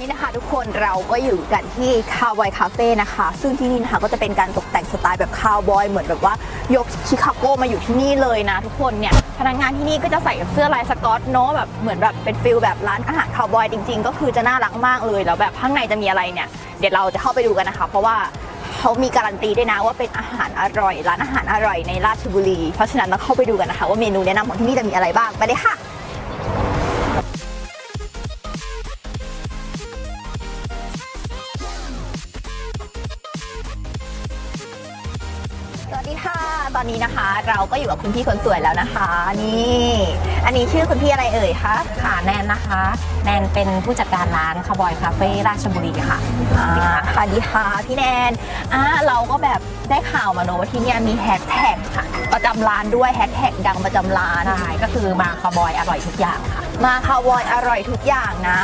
นี้นะคะทุกคนเราก็อยู่กันที่คาวบอยคาเฟ่นะคะ ซึ่งที่นี่นะคะก็จะเป็นการตกแต่งสไตล์แบบคาวบอยเหมือนแบบว่ายกชิคาโกมาอยู่ที่นี่เลยนะทุกคนเนี่ยพนักงานที่นี่ก็จะใส่เสื้อลายสกอตเนาะแบบเหมือนแบบเป็นฟิลแบบร้านอาหารคาวบอยจริง ๆ ก็คือจะน่ารักมากเลยแล้วแบบข้างในจะมีอะไรเนี่ย เดี๋ยวเราจะเข้าไปดูกันนะคะ เพราะว่าเขามีการันตีด้วยนะว่าเป็นอาหารอร่อย ร้านอาหารอร่อยในราชบุรี เพราะฉะนั้นเราเข้าไปดูกันนะคะ ว่าเมนูแนะนำของที่นี่จะมีอะไรบ้างไปเลยค่ะ อนนี้นะคะ เราก็อยู่กับคุณพี่คนสวยแล้วนะคะ นี่ อันนี้ชื่อคุณพี่อะไรเอ่ยคะค่ะแนนนะคะ แนนเป็นผู้จัดการร้านคาบอยคาเฟ่ราชบุรีค่ะอ่าสวัสดีค่ะพี่แนนอ่าเราก็แบบได้ข่าวมาเนอะว่าที่เนี่ยมีแฮชแท็กค่ะ ประจำร้านด้วยแฮชแท็กดังประจำร้าน ใช่ก็คือมาคาบอยอร่อยทุกอย่างค่ะ มาคาวบอยอร่อยทุกอย่างนะ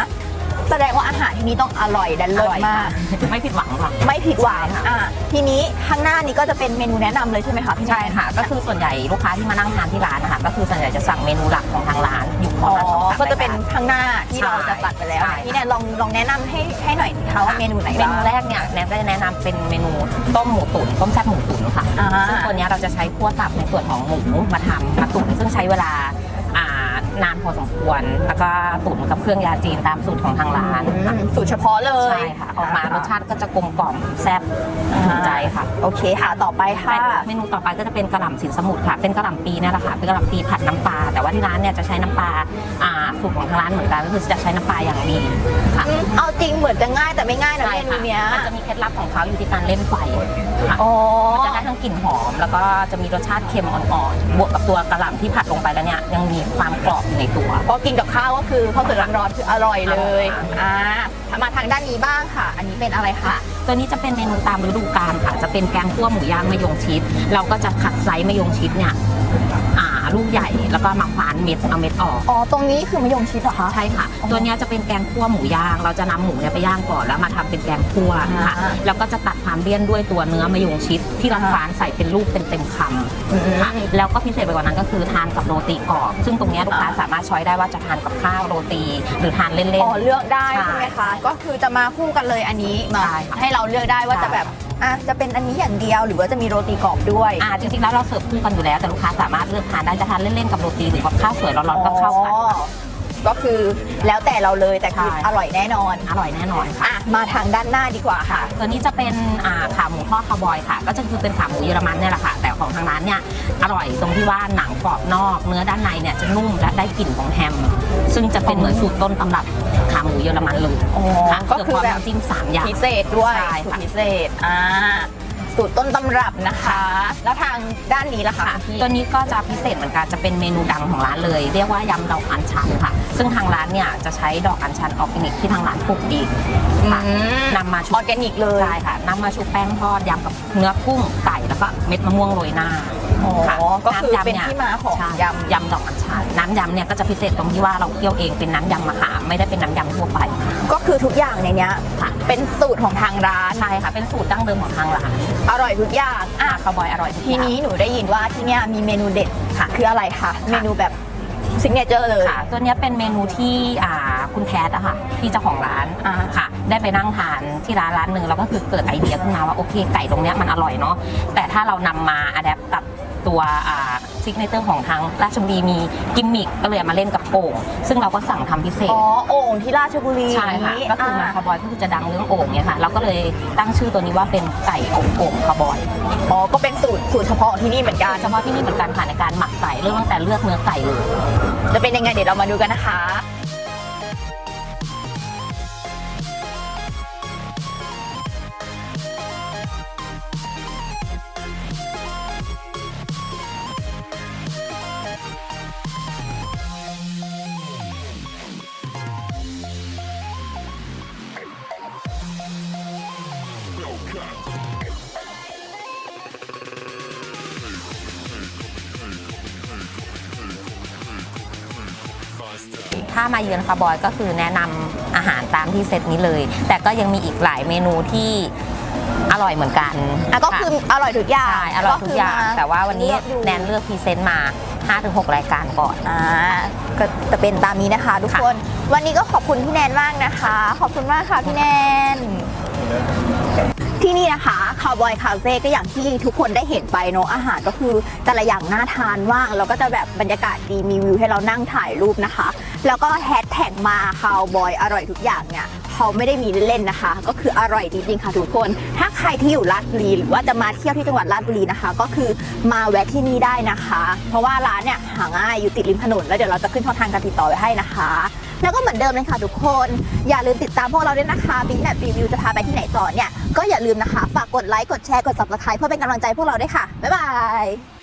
แสดงว่าอาหารที่นี่ต้องอร่อยดันเลิศมาก ไม่ผิดหวังค่ะ ไม่ผิดหวังใช่ค่ะอ่าทีนี้ข้างหน้านี้ก็จะเป็นเมนูแนะนำเลยใช่ไหมคะพี่แนนใช่ค่ะ ก็คือส่วนใหญ่ลูกค้าที่มานั่งทานที่ร้านนะคะก็คือส่วนใหญ่จะสั่งเมนูหลักของทางร้านอยู่ขอ๋อองร้านสองสามก็จะเป็นรายการข้างหน้าที่ใช่เราจะตัดไปแล้วใช่พี่แนนลองลองแนะนำให้ให้หน่อยสิคะว่าเมนูไหนเมบ้างนูแรกเนี่ยแนนก็จะแนะนำเป็นเมนูต้มหมูตุ๋นต้มแซ่บหมูตุ๋นค่ะอ่าซึ่งตัวเนี้ยเราจะใช้คั่วตับในส่วนของหมูมาทำมาตุ๋นซึ่งใช้เวลาอ่า นานพอสมควร แล้วก็ตุ๋นกับเครื่องยาจีนตามสูตรของทางร้านค่ะ สูตรเฉพาะเลยใช่ค่ะ ออกมารสชาติก็จะกลมกล่อมแซ่บถูกใจค่ะโอเคค่ะต่อไปค่ะ เมนูต่อไปก็จะเป็นกระหล่ำสินสมุทรค่ะ เป็นกระหล่ำปีนี่แหละค่ะ เป็นกระหล่ำปีผัดน้ำปลา แต่ว่าที่ร้านเนี่ยจะใช้น้ำปลาอ่าสูตรของทางร้านเหมือนกันก็คือจะใช้น้ำปลาอย่างดีค่ะอืมเอาจริงเหมือนจะง่ายแต่ไม่ง่ายนะใช่เมนูค่ะเนี้ยมันจะมีเคล็ดลับของเขาอยู่ที่การเล่นไฟค่ะอ๋อมันจะได้ทั้งกลิ่นหอม แล้วก็จะมีรสชาติเค็มอ่อนๆ บวกกับตัวกระหล่ำที่ผัดลงไปแล้วเนี่ยยังมีความกรอบอยู่ในตัวพอกินกับข้าวก็คือข้าวสวยร้อนๆคืออร่อยเลยอร่อยค่ะอ่ามาทางด้านนี้บ้างค่ะ อันนี้เป็นอะไรคะค่ะตัวนี้จะเป็นเมนูตามฤดูกาลค่ะ จะเป็นแกงคั่วหมูย่างมะยงชิด เราก็จะคัดไซส์มะยงชิดเนี่ยอ่า ลูกใหญ่แล้วก็มาควานเม็ดเอาเม็ดออก อ๋อ ตรงนี้คือมะยงชิดเหรอคะ ใช่ค่ะ ตัวเนี้ยจะเป็นแกงคั่วหมูย่าง เราจะนำหมูเนี่ยไปย่างก่อนแล้วมาทำเป็นแกงคั่วค่ะ อ่าแล้วก็จะตัดความเลี่ยนด้วยตัวเนื้อมะยงชิดที่เราอ่าควานใส่เป็นลูกเป็นเต็มคอืมำค่ะ แล้วก็พิเศษไปกว่านั้นก็คือทานกับโรตีกรอบ ซึ่งตรงเนี้ยลูกค้าอ่าสามารถช้อยได้ว่าจะทานกับข้าวโรตี หรือทานเล่น อ๋อเลือกได้ใช่ใช่ไหมคะ ก็คือจะมาคู่กันเลยอันนี้มาใช่ค่ะให้เราเลือกได้ว่าใช่ จะแบบ อะจะเป็นอันนี้อย่างเดียวหรือว่าจะมีโรตีกรอบด้วยๆอ่าจริงๆแล้วเราเสิร์ฟคู่กันอยู่แล้วแต่ลูกค้าสามารถเลือกทานได้จะทานเล่นๆกับโรตีหรือกับข้าวสวยร้อนๆก็เข้ากันอ๋อ ก็คือแล้วแต่เราเลยแต่คือใช่ อร่อยแน่นอนอร่อยแน่นอนค่ะ อะมาทางด้านหน้าดีกว่าค่ะ ตัวนี้จะเป็นอ่าขาหมูทอดคาวบอยค่ะ ก็จะคือเป็นขาหมูเยอรมันเนี่ยแหละค่ะ แต่ของทางร้านเนี่ยอร่อยตรงที่ว่าหนังกรอบนอก เนื้อด้านในเนี่ยจะนุ่มและได้กลิ่นของแฮม ซึ่งจะเป็นเหมือนสูตรต้นตำรับขาหมูเยอรมันเลยอ๋อค่ะก็เสิร์ฟคือพร้อมแบบน้ำจิ้มสามอย่าง พิเศษด้วยใช่สูตค่ะรพิเศษอ่า สูตรต้นตำรับนะคะ แล้วทางด้านนี้ล่ะคะค่ะคุณพี่ตัวนี้ก็จะพิเศษเหมือนกันจะเป็นเมนูดังของร้านเลย เรียกว่ายำดอกอัญชันค่ะ ซึ่งทางร้านเนี่ยจะใช้ดอกอัญชันออร์แกนิกที่ทางร้านปลูกเองค่ะอืมนำมาอชุอบร์แกนิกเลย ใช่ค่ะนำมาชุบแป้งทอดยำกับเนื้อกุ้งไก่แล้วก็เม็ดมะม่วงโรยหน้า อ๋อค่ะก็คือน้ำยำเป็นยที่มาของใช่ยำ ยำดอกอัญชันน้ำยำเนี่ยก็จะพิเศษตรงที่ว่าเราเคี่ยวเองเป็นน้ำยำมะขามไม่ได้เป็นน้ำยำทั่วไปก็คือทุกอย่างในเนี้ยค่ะเป็นสูตรของทางร้าน ใช่ค่ะเป็นสูตรดั้งเดิมของทางร้านอร่อยทุกอย่างอะอะคาวบอยอร่อยทุกทีอย่าง นี้หนูได้ยินว่าที่เนี่ยมีเมนูเด็ดค่ะ คืออะไรคะเมนูแบบซิกเนเจอร์เลย ค่ะตัวเนี้ยเป็นเมนูที่อ่าคุณแคทอะค่ะที่เจ้าของร้านอ่าค่ะ ได้ไปนั่งทานที่ร้านร้านหนึ่งแล้วก็คือเกิดไอเดียขึ้นมาว่าโอเคไก่ตรงเนี้ยมันอร่อยเนาะแต่ถ้าเรานำมาอัดแอปกับ ตัวซิกเนเจอร์ของทางราชบุรีมีกิมมิคก็เลยเอามาเล่นกับโป่งซึ่งเราก็สั่งทำพิเศษ อ๋อโอ่งที่ราชบุรีใช่ค่ะนี้ก็คือมาอะคาวบอยก็คือจะดังเรื่องโอ่งเนี่ยค่ะเราก็เลยตั้งชื่อตัวนี้ว่าเป็นไก่อบโอ่งคาวบอยอ๋อก็เป็นสูตรสูตรเฉพาะของที่นี่เหมือนกัน เฉพาะที่นี่เหมือนกันค่ะในการหมักไก่เริ่มตั้งแต่เลือกเนื้อไก่เลย จะเป็นยังไงเดี๋ยวเรามาดูกันนะคะ ถ้ามาเยือนคาร์บอยก็คือแนะนำอาหารตามที่เซตนี้เลย แต่ก็ยังมีอีกหลายเมนูที่อร่อยเหมือนกันอะก็คืออร่อยทุกอย่างใช่อร่อยทุกอย่างก็คืมแต่ว่าวันนี้เลือกดูแนนเลือกพรีเซนต์มา 5-6 รายการก่อนอ่าก็จะเป็นตามนี้นะคะ ทุกค่ะคนวันนี้ก็ขอบคุณพี่แนนมากนะคะ ขอบคุณมากค่ะพี่แนน ที่นี่นะคะคาวบอยคาเฟ่ก็อย่างที่ทุกคนได้เห็นไปเนอะอาหารก็คือแต่ละอย่างน่าทานมากแล้วก็จะแบบบรรยากาศดีมีวิวให้เรานั่งถ่ายรูปนะคะ แล้วก็แฮชแท็กมาคาวบอยอร่อยทุกอย่างเนี่ยเขาไม่ได้มีเล่นๆนะคะ ก็คืออร่อยจริงๆค่ะทุกคน ถ้าใครที่อยู่ราชบุรีหรือว่าจะมาเที่ยวที่จังหวัดราชบุรีนะคะ ก็คือมาแวะที่นี่ได้นะคะ เพราะว่าร้านเนี่ยหาง่ายอยู่ติดริมถนนแล้วเดี๋ยวเราจะขึ้นช่องทางการติดต่อไว้ให้นะคะ แล้วก็เหมือนเดิมเลยค่ะทุกคน อย่าลืมติดตามพวกเราด้วยนะคะบิ๊กแบบรีวิวจะพาไปที่ไหนต่อเนี่ยก็อย่าลืมนะคะ ฝากกดไลค์กดแชร์กด subscribe เพื่อเป็นกำลังใจพวกเราด้วยค่ะบ๊ายบาย